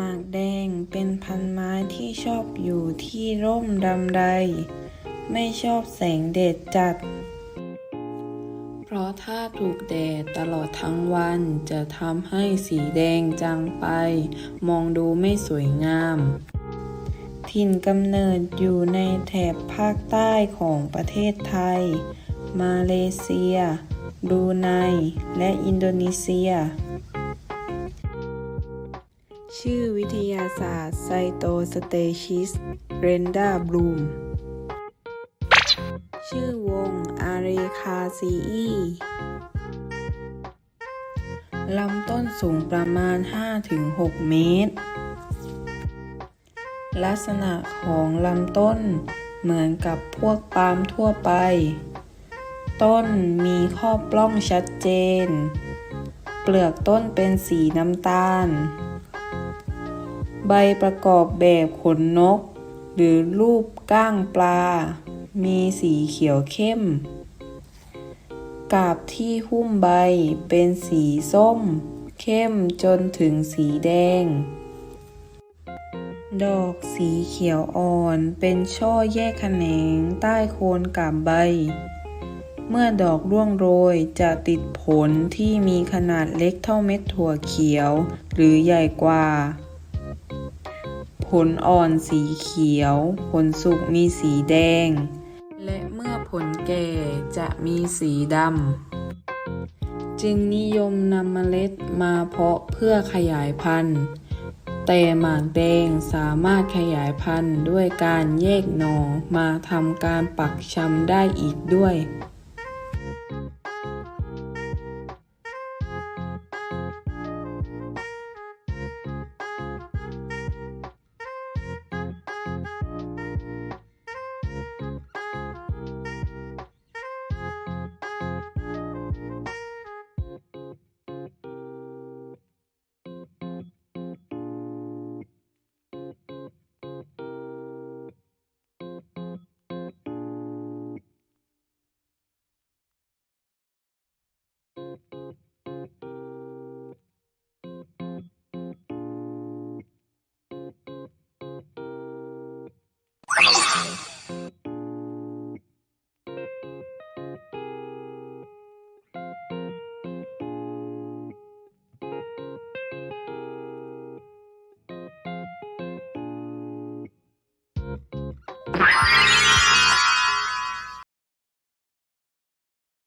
หมากแดงเป็นพันไม้ที่ชอบอยู่ที่ร่มดำไรไม่ชอบแสงแดดจัด เพราะถ้าถูกแดดตลอดทั้งวันจะทำให้สีแดงจางไป มองดูไม่สวยงาม ถิ่นกำเนิดอยู่ในแถบภาคใต้ของประเทศไทย มาเลเซีย บรูไน และอินโดนีเซีย ชื่อวิทยาศาสตร์ไซโตสเตชิสเรนดาบลูม ชื่อวงอาเรคาซีอีลำต้นสูงประมาณ 5-6 เมตร ลักษณะของลำต้นเหมือนกับพวกปาล์มทั่วไป ต้นมีข้อปล้องชัดเจน เปลือกต้นเป็นสีน้ำตาล ใบประกอบแบบขนนก หรือรูปก้างปลา มีสีเขียวเข้ม กาบที่หุ้มใบเป็นสีส้ม เข้มจนถึงสีแดง ดอกสีเขียวอ่อนเป็นช่อแยกแขนงใต้โคนกาบใบ เมื่อดอกร่วงโรยจะติดผลที่มีขนาดเล็กเท่าเม็ดถั่วเขียว หรือใหญ่กว่า ผลอ่อนสีเขียว ผลสุกมีสีแดง และเมื่อผลแก่จะมีสีดำ จึงนิยมนำเมล็ดมาเพาะเพื่อขยายพันธุ์ แต่หมากแดงสามารถขยายพันธุ์ด้วยการแยกหน่อมาทำการปักชำได้อีกด้วย Bye.